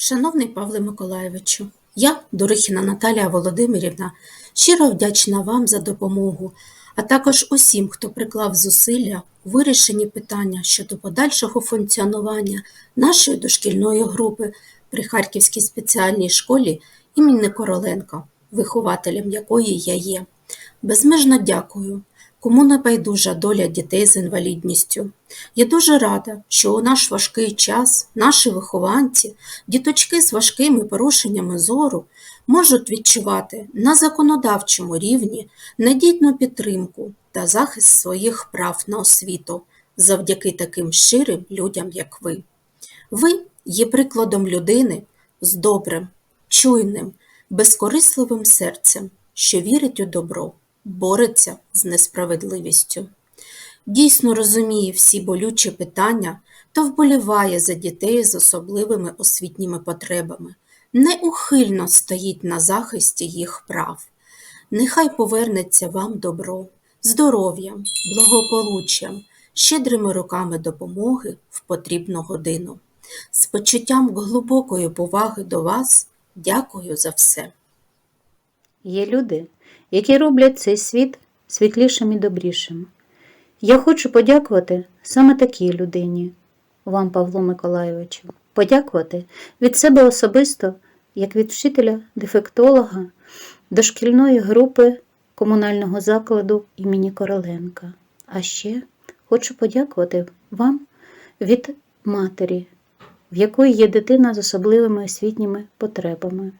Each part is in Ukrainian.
Шановний Павле Миколайовичу, я, Дорихіна Наталія Володимирівна, щиро вдячна вам за допомогу, а також усім, хто приклав зусилля у вирішенні питання щодо подальшого функціонування нашої дошкільної групи при Харківській спеціальній школі імені Короленка, вихователем якої я є. Безмежно дякую, кому не байдужа доля дітей з інвалідністю. Я дуже рада, що у наш важкий час наші вихованці, діточки з важкими порушеннями зору можуть відчувати на законодавчому рівні надійну підтримку та захист своїх прав на освіту завдяки таким щирим людям, як ви. Ви є прикладом людини з добрим, чуйним, безкорисливим серцем, що вірить у добро, бореться з несправедливістю. Дійсно розуміє всі болючі питання та вболіває за дітей з особливими освітніми потребами, неухильно стоїть на захисті їх прав. Нехай повернеться вам добро, здоров'ям, благополуччям, щедрими руками допомоги в потрібну годину. З почуттям глибокої поваги до вас дякую за все. Є люди, які роблять цей світ світлішим і добрішим. Я хочу подякувати саме такій людині, вам, Павло Миколайовичу, подякувати від себе особисто, як від вчителя-дефектолога дошкільної групи комунального закладу імені Короленка. А ще хочу подякувати вам від матері, в якої є дитина з особливими освітніми потребами,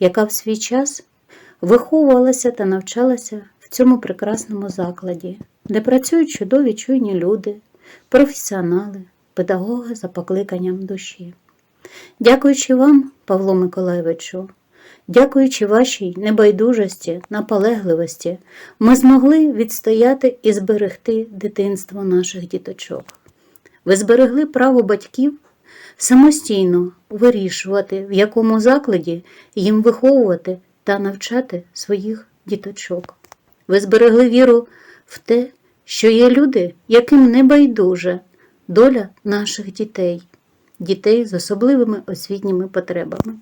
яка в свій час виховувалася та навчалася в цьому прекрасному закладі, де працюють чудові чуйні люди, професіонали, педагоги за покликанням душі. Дякуючи вам, Павло Миколайовичу, дякуючи вашій небайдужості, наполегливості, ми змогли відстояти і зберегти дитинство наших діточок. Ви зберегли право батьків самостійно вирішувати, в якому закладі їм виховувати та навчати своїх діточок. Ви зберегли віру в те, що є люди, яким не байдужа доля наших дітей, дітей з особливими освітніми потребами.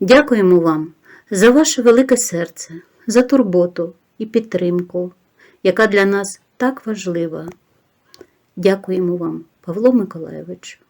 Дякуємо вам за ваше велике серце, за турботу і підтримку, яка для нас так важлива. Дякуємо вам, Павло Миколайович.